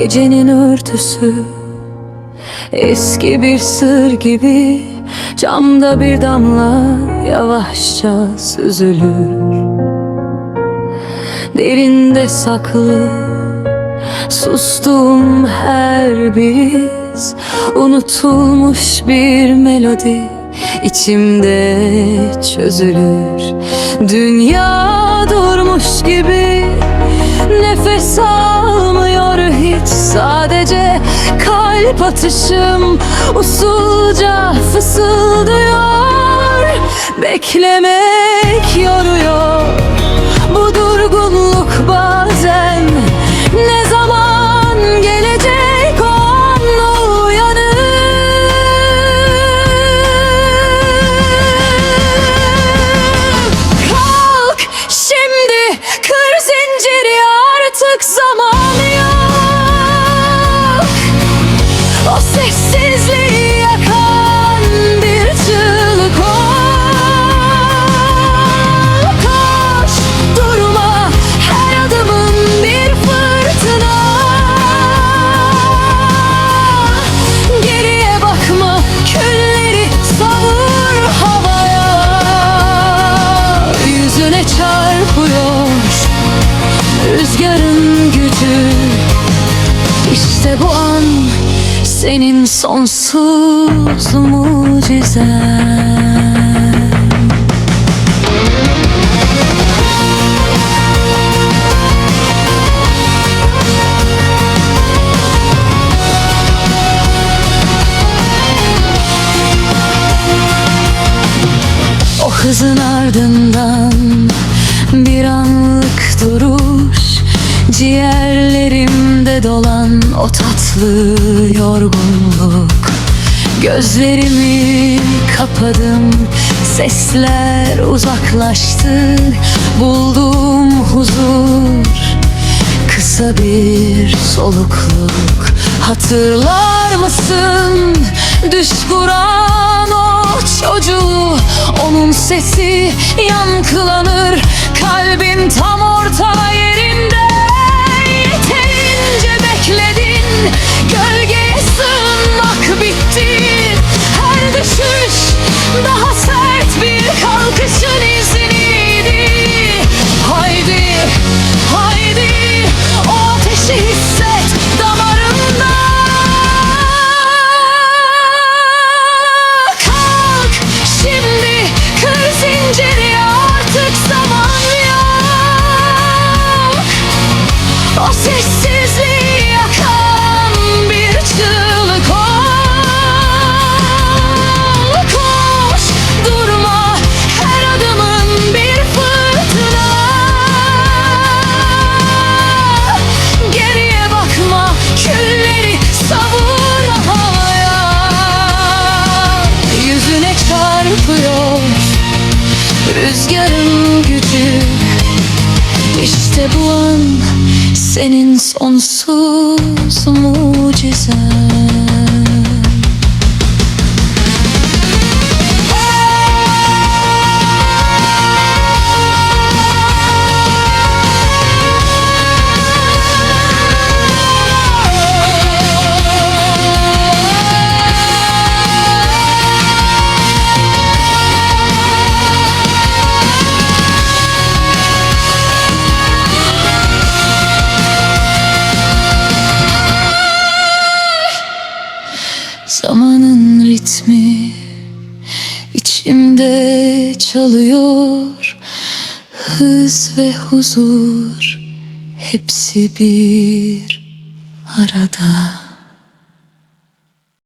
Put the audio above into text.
Gecenin örtüsü Eski bir sır gibi Camda bir damla Yavaşça süzülür. Derinde saklı Sustuğum her bir Unutulmuş bir melodi içimde çözülür. Dünya durmuş gibi Nefes almıyor hiç Sadece kalp atışım Usulca fısıldıyor. Beklemek yoruyor. Bu durgunluk bazen Ne zaman gelecek o an uyanır. Kalk şimdi kır zinciri artık zaman senin sonsuz mucizen. O hızın o tatlı yorgunluk. Gözlerimi kapadım Sesler uzaklaştı. Bulduğum huzur Kısa bir solukluk. Hatırlar mısın? Düş vuran o çocuğu. Onun sesi yankılanır Cause surely rüzgarın gücü. İşte bu an senin sonsuz mucizen Zamanın ritmi içimde çalıyor. Hız ve huzur hepsi bir arada